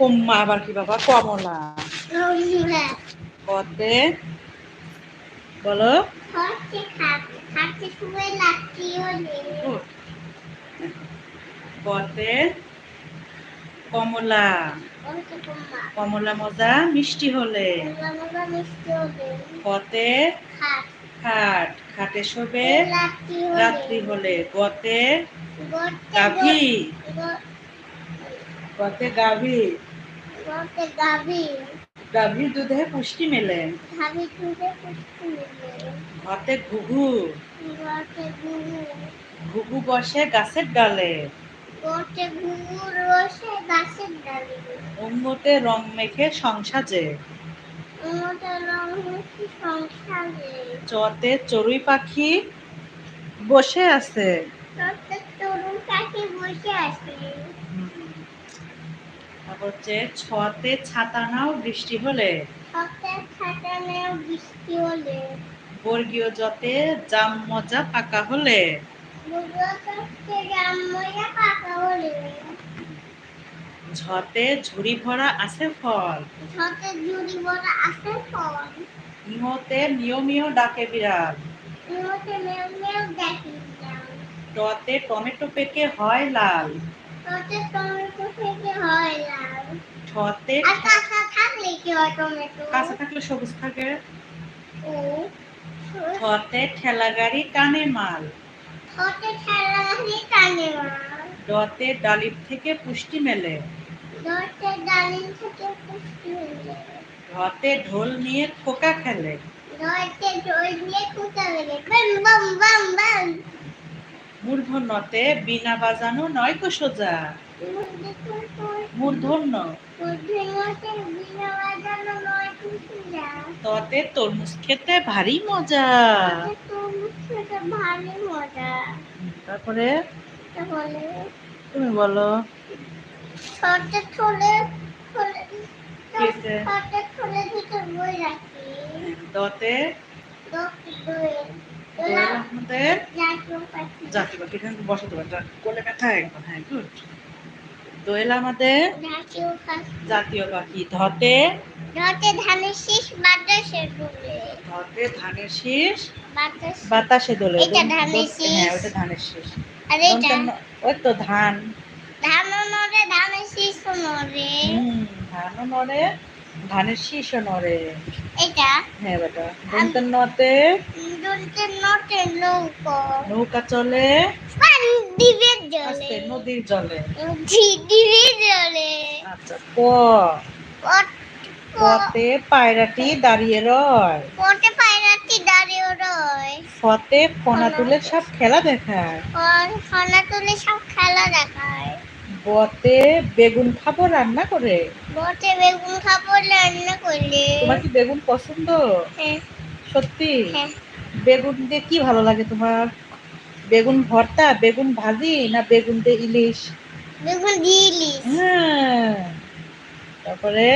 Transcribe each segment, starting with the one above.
Comma, আবার কি বাবা? কমলা। কতে বলো. কতে কমলা। কমলা মজা, মিষ্টি হলে। কতে খাট। খাট শোবে। রাত্রি হলে। গতে। গাভী। গতে গাভী। গাভীর দুধে পুষ্টি মেলে ঘতে ঘুঘু ঘুঘু বসে গাছের ডালে রং মেখে সংসাজে চতে চড়ুই পাখি বসে আছে প্রত্যেক তরুণ পাখি বসে আছে। তারপর হচ্ছে ছতে ছাতা নাও বৃষ্টি হলে। বর্গীয় যতে জাম মজা পাকা হলে। ঝতে ঝুড়ি ভরা আছে ফল। ছতে জুড়ি বড় আছে ফল। ইহতে নিয়মীয় ডাকে বিড়াল। ইহতে মেও দেখি যাও টতে টমেটো পেকে হয় লাল। হয় ছতে কাঁচা থাকলে টমেটো? কাঁচা থাকলে সবুজ থাকে। ছতে ঠেলা গাড়ি টানে মাল। ডতে ডালিম থেকে পুষ্টি মেলে। ঘতে ঢোল নিয়ে খোকা খেলে। দশটা ঢোল কুটা লেগে বাম বাম বাম বাম। মূর্ধন্যতে বিনা বাজানো নয় কো সোজা। মূর্ধন্য। ততে তরমুজ খেতে ভারী মজা। তারপরে? তুমি বলো। দতে দোকে দোয়ে জাতীয় পাখি এখানে বসাতে পারো কোলে ব্যথা একদম হ্যাঁ গুড দোয়েল আমাদের জাতীয় পাখি জাতীয় ধতে ধানের শীষ বাতাসে ডুবে ধতে ধানের শীষ বাতাসে দোলে এটা ধানের শীষ। হ্যাঁ ওটা ধানের শীষ আর এটা ওই তো ধান ধান নড়ে ধানের শীষ নড়ে ধানও নড়ে ধানের শীষও নড়ে এটা হ্যাঁ বেটা নৌকো। নৌকা চলে? পান দিবে জলে। নদীর জলে। ঝি দিবে জলে। আচ্ছা ক পায়রাটি দাঁড়িয়ে রয়। পটে পায়রাটি দাঁড়িয়ে রয়। ফতে ফোনা তুলে সব খেলা দেখায়। আর খানা তুলে সব খেলা দেখায়। বতে বেগুন খাব রান্না করে। বটে বেগুন খাব রান্না করলে তোমার কি বেগুন পছন্দ? হ্যাঁ। সত্যি? হ্যাঁ। বেগুন দিয়ে কি ভালো লাগে তোমার? বেগুন ভর্তা বেগুন ভাজি না বেগুন দিয়ে ইলিশ? বেগুন দিলি হ্যাঁ। তারপরে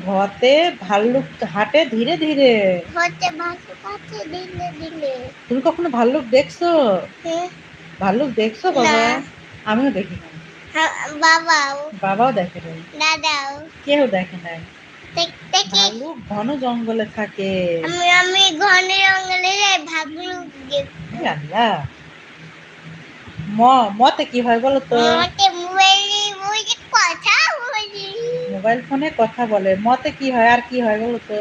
ভতে ভাল্লুক হাঁটে ধীরে ধীরে। হতে ভাসু কাছে দিলে দিলে। তুমি কখনো ভাল্লুক দেখছ? হ্যাঁ ভাল্লুক দেখছ বাবা? আমিও দেখি না হ্যাঁ, বাবাও। বাবাও দেখে নাই। দাদাও। কেউ দেখে নাই। দেখতে কি ভাল্লুক ঘন জঙ্গলে থাকে। আমি আমি ঘনে রঙলে যাই ভাবলু এ আল্লাহ। ম মতে কি হয় বলো তো? আমাকে মোবাইলে কথা বলি। মোবাইল ফোনে কথা বলে। মতে কি হয় আর কি হয় বলো তো?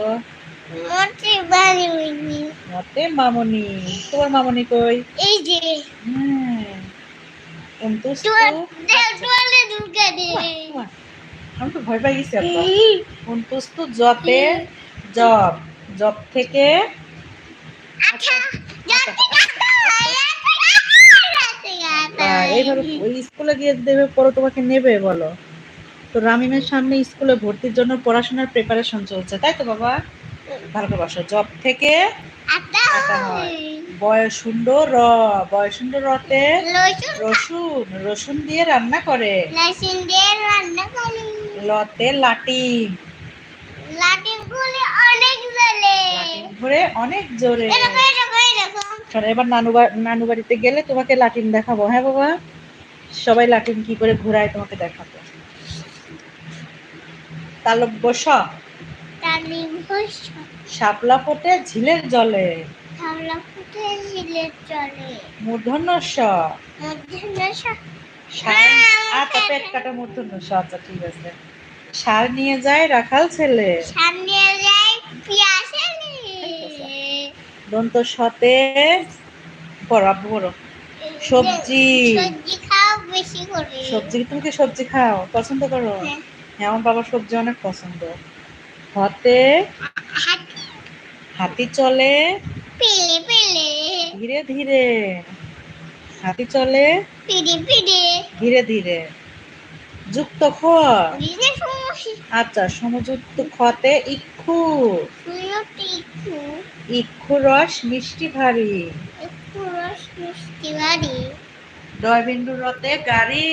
মতে বাড়ি মতে মামনি। তোমার মামনি কই? এই যে। আমি তো ভয় পাই গেছি অন্তুষ্ট জতে জব জব থেকে আচ্ছা যাতে আহ, এইভাবে স্কুলে গিয়ে এভাবে পড়ো তোমাকে নেবে বলো। তো রামিমের সামনে স্কুলে ভর্তির জন্য পড়াশোনার প্রিপারেশন চলছে তাই তো বাবা? ভালো করে বসো। জব থেকে হয়। বয়সুন্ড র। বয়সুন্ড রতে রসুন রসুন দিয়ে রান্না করে। লসুন দিয়ে রান্না করি। লতে লাটিম লাটিম গুলি অনেক লাটিম ধরে অনেক জোরে। শোনো, এবার নানু নানু বাড়িতে গেলে তোমাকে লাটিম দেখাবো হ্যাঁ বাবা? সবাই লাটিম কি করে ঘোরায় তোমাকে দেখাবো। তালব্য স শাপলা ফোটে ঝিলের জলে। ফুটে ঝিলের মূর্ধন্য স সার আচ্ছা পেট কাটা মূর্ধন্য স আচ্ছা ঠিক আছে। সার নিয়ে যায় রাখাল ছেলে। সামনে যায় পিয়াসে দন্ত সতে বড় বড় সবজি। সবজি খাও বেশি করে। সবজি তুমি কি সবজি খাও? পছন্দ করো? হ্যাঁ। হ্যাঁ আমার বাবার সবজি অনেক পছন্দ। হতে? হাতি। হাতি চলে? ধীরে ধীরে। হাতি চলে? ধীরে ধীরে। যুক্ত খ। আচ্ছা সমযুক্ত খতে ইক্ষু। ইক্ষু রস মিষ্টি ভারী। একটু রস মিষ্টি বাড়ি দয় বিন্দু রতে গাড়ি।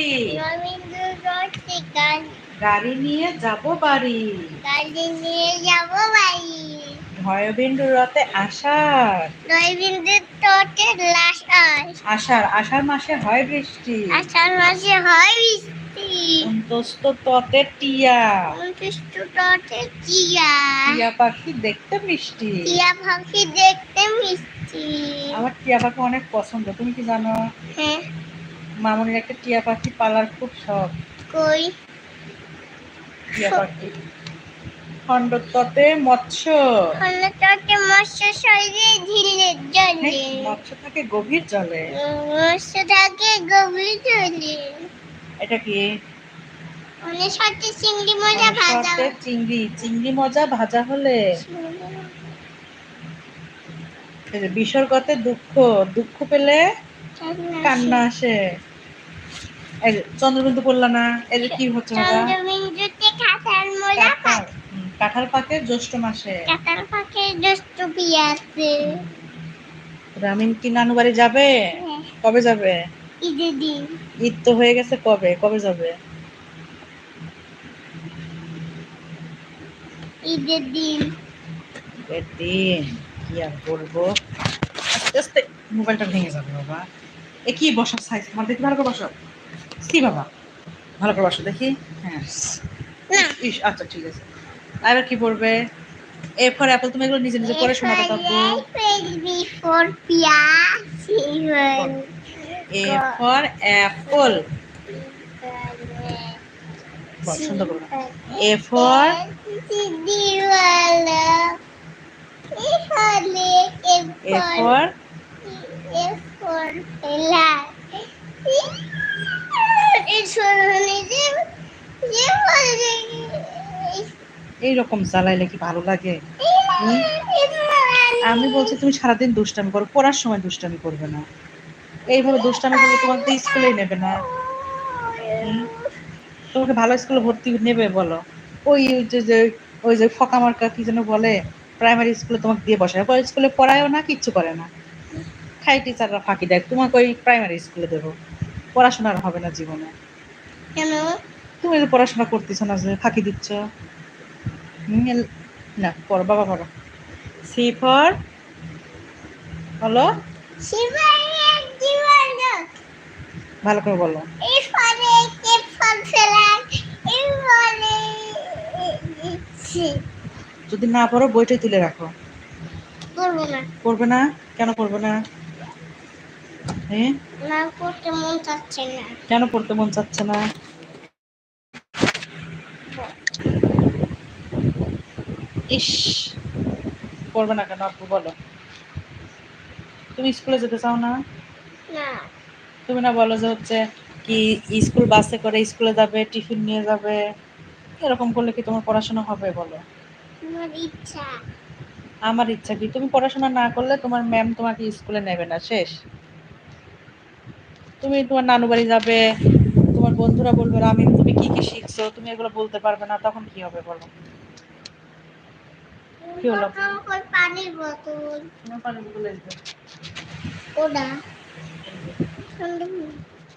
গাড়ি নিয়ে যাব বাড়ি। গাড়ি নিয়ে যাব বাড়ি ভয়বিন্দু রতে আষাঢ়। লাশ আস আষাঢ় আষাঢ় মাসে হয় বৃষ্টি। আষাঢ় মাসে হয় বৃষ্টি। অন্তস্ত ততে টিয়া। উনত্রিষ্ট তটে চিয়া টিয়া। পাখি দেখতে মিষ্টি। টিয়া পাখি দেখতে মিষ্টি। আমার টিয়া পাখি অনেক পছন্দ তুমি কি জানো? হ্যাঁ। মামনির একটা টিয়া পাখি পালার খুব শখ। কই? টিয়া পাখি। মৎস্য। তটে মৎস্য শরীরে ঝিলের জলে মৎস্য থাকে গভীর জলে। মৎস্য থাকে গভীর জলে। এটা কি? অনেক চিংড়ি মজা ভাজা। চিংড়ি। চিংড়ি মজা ভাজা হলে বিসর্গতে দুঃখ দুঃখ পেলে কান্না আসে। চন্দ্রবিন্দু পড়লা না এই যে কি হচ্ছে কাঁঠাল পাকে জ্যৈষ্ঠ মাসে। কাঁঠাল রামিন কি নানু বাড়ি যাবে কবে যাবে? ঈদের দিন। ঈদ তো হয়ে গেছে কবে? কবে যাবে? ঈদের দিন। ঈদের দিন কি আর বলব? আস্তে আস্তে মোবাইলটা ভেঙে যাবে বাবা। এ কি বসার সাইজ আমার দেখি ভালো করে বসো সি বাবা? ভালো করে বসো দেখি। হ্যাঁ। ইস আচ্ছা ঠিক আছে। এবার কি পড়বে এ ফর অ্যাপল তুমি এগুলো নিজে নিজে পড়ে শোনাতে থাকব এ ফর এ ফর পেলা এই শোনে যে যে বলে এইরকম চালাইলে কি ভালো লাগে? আমি বলছি তুমি সারাদিন দুষ্টামি করো পড়ার সময় দুষ্টামি করবে না। এইভাবে দুষ্টামি করলে তোমাকে তো স্কুলেই নেবে না। তোমাকে ভালো স্কুলে ভর্তি নেবে বলো। ওই যে যে ওই যে ফকা মার্কা কি যেন বলে প্রাইমারি স্কুলে তোমাকে দিয়ে বসায়। পরে স্কুলে পড়ায়ও না কিচ্ছু করে না। খাই টিচাররা ফাঁকি দেয়। তোমাকে ওই প্রাইমারি স্কুলে দেবো। পড়াশোনার হবে না জীবনে। কেন তুমি যে পড়াশোনা করতেছো না যে ফাঁকি দিচ্ছ? না পড়ো বাবা পড়ো। সি ফর বলো। শিবায়ের জীবন ভালো করে বলো। যদি না পড়ো বইটাই তুলে রাখো। করব না। পড়বে না? কেন পড়বে না? হ্যাঁ না মন চাচ্ছে না। কেন পড়তে মন চাচ্ছে না? ইস পড়বে না কেন আপু বলো। তুমি স্কুলে যেতে চাও না? না। তুমি না বলো যে হচ্ছে কি স্কুল বাসে করে স্কুলে যাবে টিফিন নিয়ে যাবে এরকম করলে কি তোমার পড়াশোনা হবে বলো? আমার ইচ্ছা। আমার ইচ্ছা কি? তুমি পড়াশোনা না করলে তোমার ম্যাম তোমাকে স্কুলে নেবে না শেষ। তুমি তোমার নানু বাড়ি যাবে তোমার বন্ধুরা বলবে আমি তুমি কি কি শিখছো? তুমি এগুলো বলতে পারবে না। তখন কি হবে বলো? কি হলো? পানির বোতল। পানির বোতল ওটা।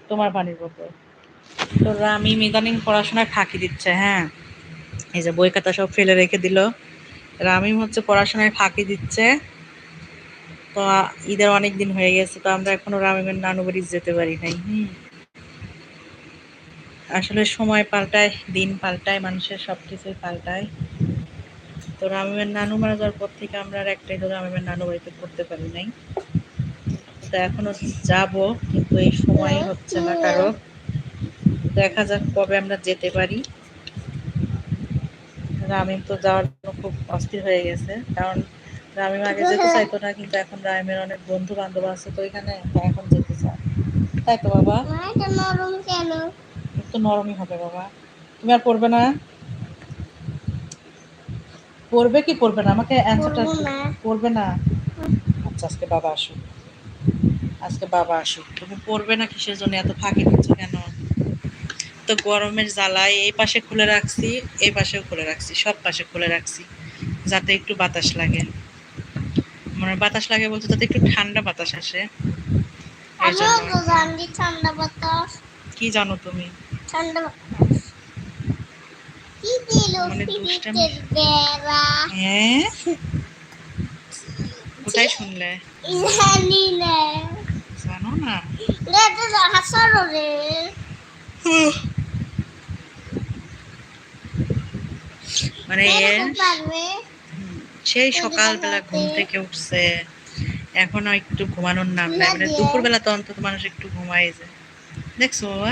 তোমার পানির বোতল তো আমি ইদানিং পড়াশোনায় ফাঁকি দিচ্ছে হ্যাঁ। এই যে বই খাতা সব ফেলে রেখে দিল। রামিম হচ্ছে পড়াশোনায় ফাঁকি দিচ্ছে। তো ঈদের অনেক দিন হয়ে গেছে, তো আমরা এখনও রামিমের নানু বাড়ি যেতে পারি নাই আসলে সময় পাল্টায়, দিন পাল্টায়, মানুষের সব কিছুই পাল্টায়। তো রামিমের নানু মারা যাওয়ার পর থেকে আমরা আর একটাই ধরে রামিমের নানু বাড়িতে করতে পারি নাই। তো এখনও যাব কিন্তু এই সময় হচ্ছে না কারও। দেখা যাক কবে আমরা যেতে পারি। রামিম তো যাওয়ার জন্য খুব অস্থির হয়ে গেছে কারণ রামিম আগে যেতে চাইতো না কিন্তু এখন রামিমের অনেক বন্ধু বান্ধব আছে তো এখানে এখন যেতে চায়। তাই তো বাবা? একটু নরমই হবে বাবা। তুমি আর পড়বে না? পড়বে কি পড়বে না? আমাকে অ্যান্সারটা পড়বে না? আচ্ছা আজকে বাবা আসুক। আজকে বাবা আসুক। তুমি পড়বে না কিসের জন্য? এত ফাঁকি দিচ্ছ কেন? তো গরমের জ্বালায় এই পাশে খুলে রাখছি এই পাশেও খুলে রাখছি সব পাশে খুলে রাখছি যাতে একটু বাতাস লাগে। মানে বাতাস লাগে বলতে যাতে একটু ঠান্ডা বাতাস আসে। ঠান্ডা বাতাস। কি জানো তুমি? ঠান্ডা বাতাস। কি দিল মানে হ্যাঁ? কোথায় শুনলে? জানি না জানো না রে তো হাসারো রে মানে এরকম সেই সকালবেলা ঘুম থেকে উঠছে। এখনও একটু ঘুমানোর নাম নাই মানে দুপুরবেলা তো অন্তত মানুষ একটু ঘুমাই যায় দেখছ বাবা?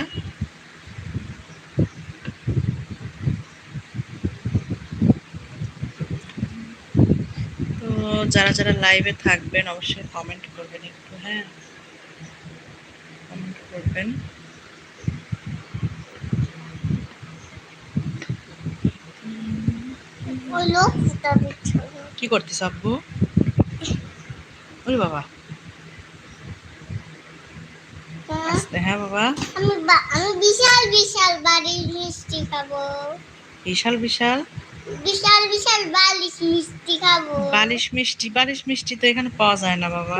তো যারা যারা লাইভে থাকবেন অবশ্যই কমেন্ট করবেন একটু হ্যাঁ? করবেন। কি করতেছ আব্বু? ওরে বাবা। হ্যাঁ? হ্যাঁ বাবা। আমি আমি বিশাল বিশাল বাড়ির মিষ্টি খাব। বিশাল বিশাল? বিশাল বিশাল বালিশ মিষ্টি খাব। বালিশ মিষ্টি বালিশ মিষ্টি তো এখানে পাওয়া যায় না বাবা।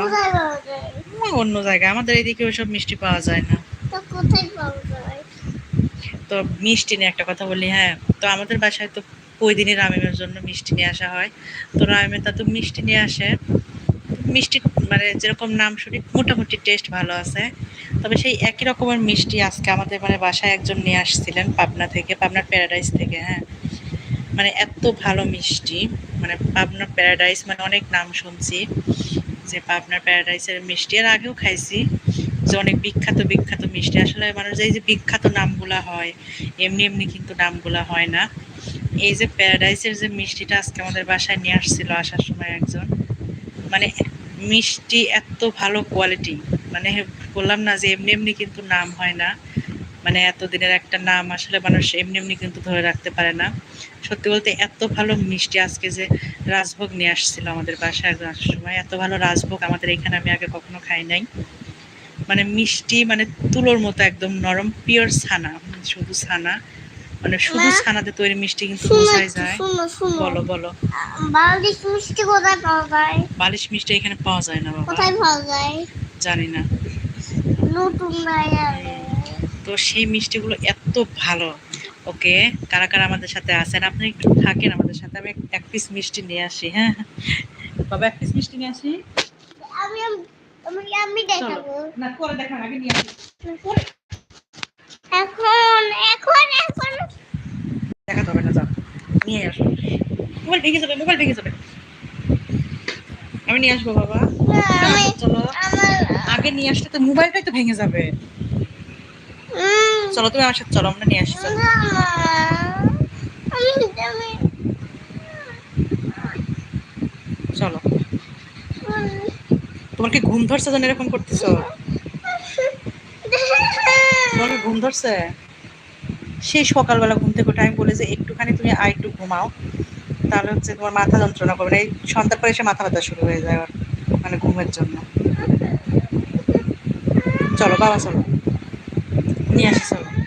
অন্য জায়গায়? আমাদের এদিকে ওইসব মিষ্টি পাওয়া যায় না। তো কোথায় পাওয়া যায়? তো মিষ্টি নিয়ে একটা কথা বলি হ্যাঁ। তো আমাদের বাসায় তো ওই দিনই রামিমের জন্য মিষ্টি নিয়ে আসা হয়। তো রামিমের তা তো মিষ্টি নিয়ে আসে। মিষ্টি মানে যেরকম নাম শুনি মোটামুটি টেস্ট ভালো আছে। তবে সেই একই রকমের মিষ্টি আজকে আমাদের মানে বাসায় একজন নিয়ে আসছিলেন পাবনা থেকে পাবনার প্যারাডাইস থেকে হ্যাঁ। মানে এত ভালো মিষ্টি মানে পাবনার প্যারাডাইস মানে অনেক নাম শুনছি। যে পাবনার প্যারাডাইসের মিষ্টি, এর আগেও খাইছি যে অনেক বিখ্যাত বিখ্যাত মিষ্টি। আসলে মানুষ এই যে বিখ্যাত নামগুলা হয়, এমনি এমনি কিন্তু নামগুলা হয় না। এই যে প্যারাডাইসের যে মিষ্টিটা আজকে আমাদের বাসায় নিয়ে আসছিল আসার সময় একজন মানে মিষ্টি এত ভালো কোয়ালিটি মানে বললাম না যে এমনি এমনি কিন্তু নাম হয় না। মানে এত দিনের একটা নাম আসলে মানুষ এমনি এমনি কিন্তু ধরে রাখতে পারে না। সত্যি বলতে এত ভালো মিষ্টি আজকে যে রাজভোগ নিয়ে আসছিল আমাদের বাসায় আসার সময় এত ভালো রাজভোগ আমাদের এখানে আমি আগে কখনো খাই নাই। মানে মিষ্টি মানে তুলোর মতো একদম নরম পিওর ছানা শুধু ছানা। মানে শুধু ছানাতে তৈরি মিষ্টি কিন্তু বোঝাই যায়। বলো বলো। বালিশ মিষ্টি কোথায় পাওয়া যায়? বালিশ মিষ্টি এখানে পাওয়া যায় না বাবা। কোথায় পাওয়া যায়? জানি না। নতুন বাজারে তো সেই মিষ্টিগুলো এত ভালো। ওকে কারা কারা আমাদের সাথে আছেন? আপনি একটু থাকেন আমাদের সাথে। আমি এক- পিস মিষ্টি নিয়ে আসি হ্যাঁ? বাবা এক পিস মিষ্টি নিয়ে আসি। আমি আমি আমি দেখাবো। না করে দেখান আগে নিয়ে আসি। এখন এখন এখন। দেখাতে হবে না যাও। নিয়ে আসো। মোবাইল ভেঙে যাবে মোবাইল ভেঙে যাবে। আমি নিয়ে আসব বাবা। চলো আগে নিয়ে আসলে তো মোবাইলটাই তো ভেঙে যাবে। চলো, তুমি আমার সাথে চলো, আমরা নিয়ে আসি, চলো। তোমার কি ঘুম ধরছে যেন এরকম করতেছ? তোমার ঘুম ধরছে? সেই সকালবেলা ঘুম থেকে উঠে আমি বলে যে, একটুখানি তুমি আর একটু ঘুমাও। তাহলে হচ্ছে তোমার মাথা যন্ত্রণা করবে। এই সন্ধ্যার পরে এসে মাথা ব্যথা শুরু হয়ে যায় মানে ঘুমের জন্য। চলো, বাবা, চলো। 念是什么？